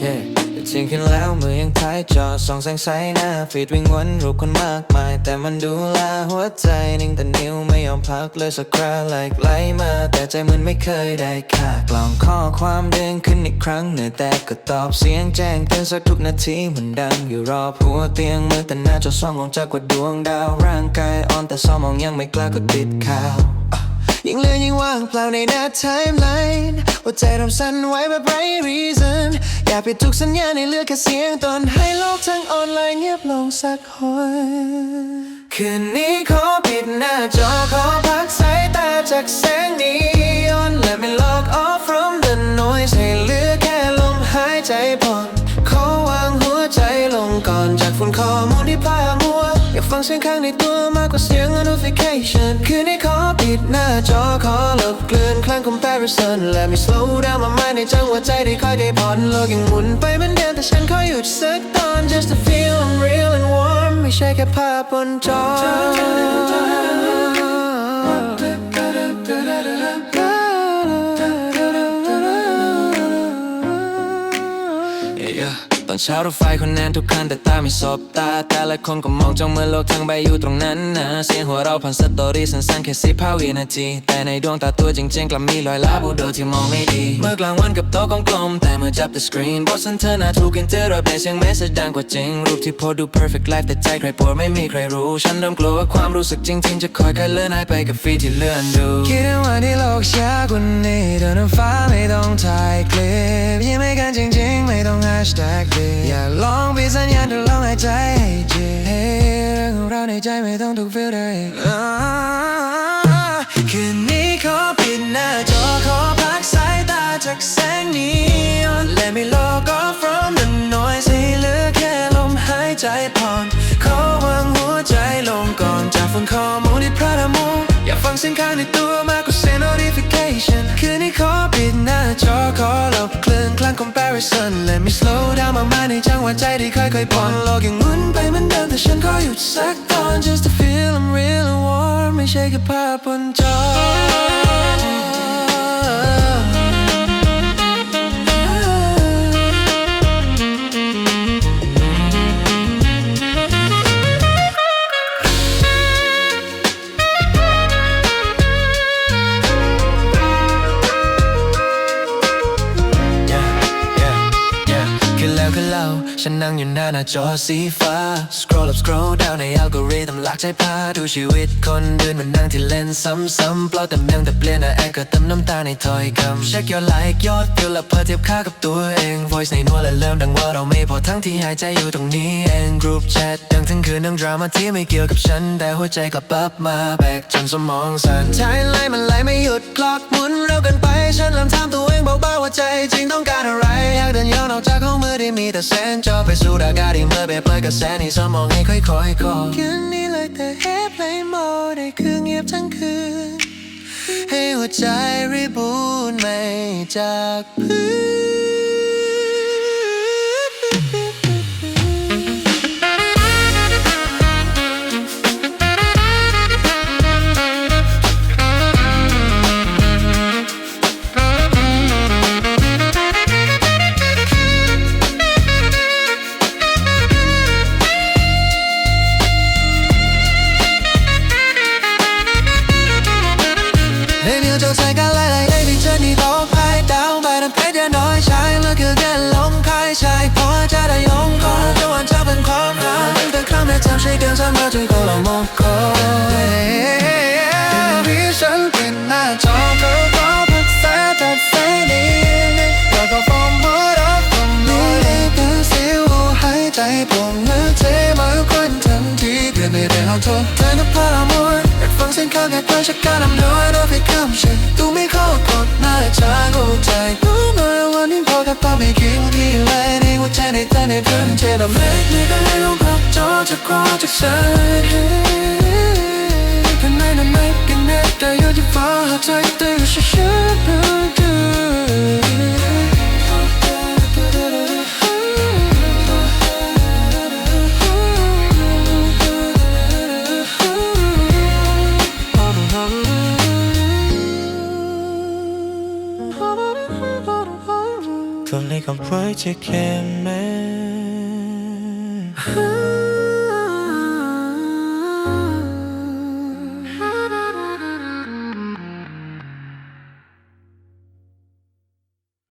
ที่ยงขึ้นแล้วมือยังท้ายจอสองแสงใสหน้าฟีดวิ่งวนรูปคนมากมาย แต่มันดูแลหัวใจนิ่งแต่นิ้วไม่ยอมพักเลยสักคราไหลไหลมา แต่ใจมันไม่เคยได้ค่ากล่องข้อความเด้งขึ้นอีกครั้งเหนื่อยแต่ก็ตอบเสียงแจ้งเตือนสักทุกนาทีมันดังอยู่รอบหัวเตียงมือแต่หน้าจอส่องลงจากกว่าดวงดาวร่างกายอ่อนแต่สมองยังไม่กล้ากดติดข่าว ยิ่งเหลือยิ่งว่างเปล่าในหน้าไทม์ไลน์หัวใจทำสั่นไหวแบบไร้ reason อยากปิดทุกสัญญาณในเลือแค่เสียงตอนให้โลกทั้งออนไลน์เงียบลงสักหนคืนนี้ขอปิดหน้าจอขอพักสายตาจากแสงนีออน Let me lock เสียงข้างในตัวมากกว่าเสียง notification คืนนี้ขอปิดหน้าจอขอลบเกลื่อนคลั่ง comparison Let me slow down my mind ในจังหวะใจที่ค่อยได้ผ่อนโลกยังหมุนไปเหมือนเดิมแต่ฉันขอหยุดสักตอน just to feel I'm real and warm ไม่ใช่แค่ภาพบนจอ ตอนเช้ารถไฟคนแน่นทุกคันแต่ตาไม่สบตา แต่ละคนก็มองจ้องเมื่อโลกทั้งใบอยู่ตรงนั้นนะ เสียงหัวเราผ่านสตอรี่สั้นๆแค่สิบห้าวินาที แต่ในดวงตาตัวจริงๆกลับมีรอยลาบูโดที่มองไม่ดี เมื่อกลางวันกับโต๊ะกลมๆแต่เมื่อจับแต่สกรีนบทสนทนาถูกอินเตอร์รับในเสียงเมสเซจดังกว่าจริง รูปที่โพสดู perfect life แต่ใจใครปวดไม่มีใครรู้ ฉันเริ่มกลัวว่าความรู้สึกจริงๆ จะคอยค่อยเลื่อนหายไปกับฟีดที่เลื่อนดูคิดว่าที่โลกช้ากว่านี้เดินฟ้าไม่ต้องถ่ายคลิปยิ้มให้กันจริง ต้อง hashtag ดิอยาลองปิดสัญญาณทดลองหายใจให้จีให้เรื่องของเราในใจไม่ต้องถูกฟิลเตอร์คืนนี้ขอปิดหน้าจอขอพักสายตาจากแสงนีออน Let me log off from the noise ให้เหลือแค่ลมหายใจผ่อนขอวางหัวใจลงก่อนจากฝุ่นข้อมูลที่พระดมูอยากฟังเสียงข้างในตัวมา comparison Let me slow down my mind ในจังหวะใจที่ค่อยๆผ่อนโลกยังหมุนไปเหมือนเดิมแต่ฉันขอหยุดสักตอน just to feel I'm real and warm ไม่ใช่แค่ภาพบนจอ ฉันนั่งอยู่หน้าหน้าจอสีฟ้า scroll up scroll down ในอัลกอริทึมหลักใจพาดูชีวิตคนเดินมันนั่งที่เล่นซ้ำๆเปล่าแต่เมืองแต่เปลี่ยนอะแองก็เติมน้ำตาในถ้อยคำ check your like ยอดวิวและเพื่อเทียบค่ากับตัวเอง voice ในนัวและเริ่มดังว่าเราไม่พอทั้งที่หายใจอยู่ตรงนี้เอง group chat ดังทั้งคืนนั่งดราม่าที่ไม่เกี่ยวกับฉัน แต่หัวใจกลับปั๊บมาแบกจนสมองสั่นใช้ไล่มันไหลไม่หยุดคลอกหมุนเร็วกินไปฉันเริ่มถามตัวเองเบาๆว่าใจจริงต้องการอะไรอยากเดินย้อนออกจากห้องมือที่มีแต่แสงจอไปสู่อากาศที่เมื่อเปรียบลยกับแสงที่สมองให้ค่อยๆคอคืนนี้เลยแต่เฮเพลย์โหมดให้คือเงียบทั้งคืน ให้หัวใจรีบูนไม่จากพื้น คอยที่ฉันเป็นหน้าจอก็ขอพักสายตัดไฟนี้แล้วก็ฟ้อร์มหัวรักตรงนี้เป็นเสียวหายใจผมเมื่อเทมาคนทันทีเพื่อไม่ได้เอาโทษเธอนับพารามัวอยากฟังเสียงเขาแค่ตัวฉันการนำน้อยเราไปคำฉันตูไม่เข้ากดหน้าจากูใจรู้ไหมวันนี้พอกับตาไม่คิดว่าพี่ไว้ในหัวใจในใจในเพื่อนเธอทำให้ไม่ก็เลยต้องพัก จอจากคอจากฉันกันไม่นานไม่กันแน่แต่อยู่ที่ฟ้าใจตื่นฉันฉันดู Không lấy không với chiếc em mê หา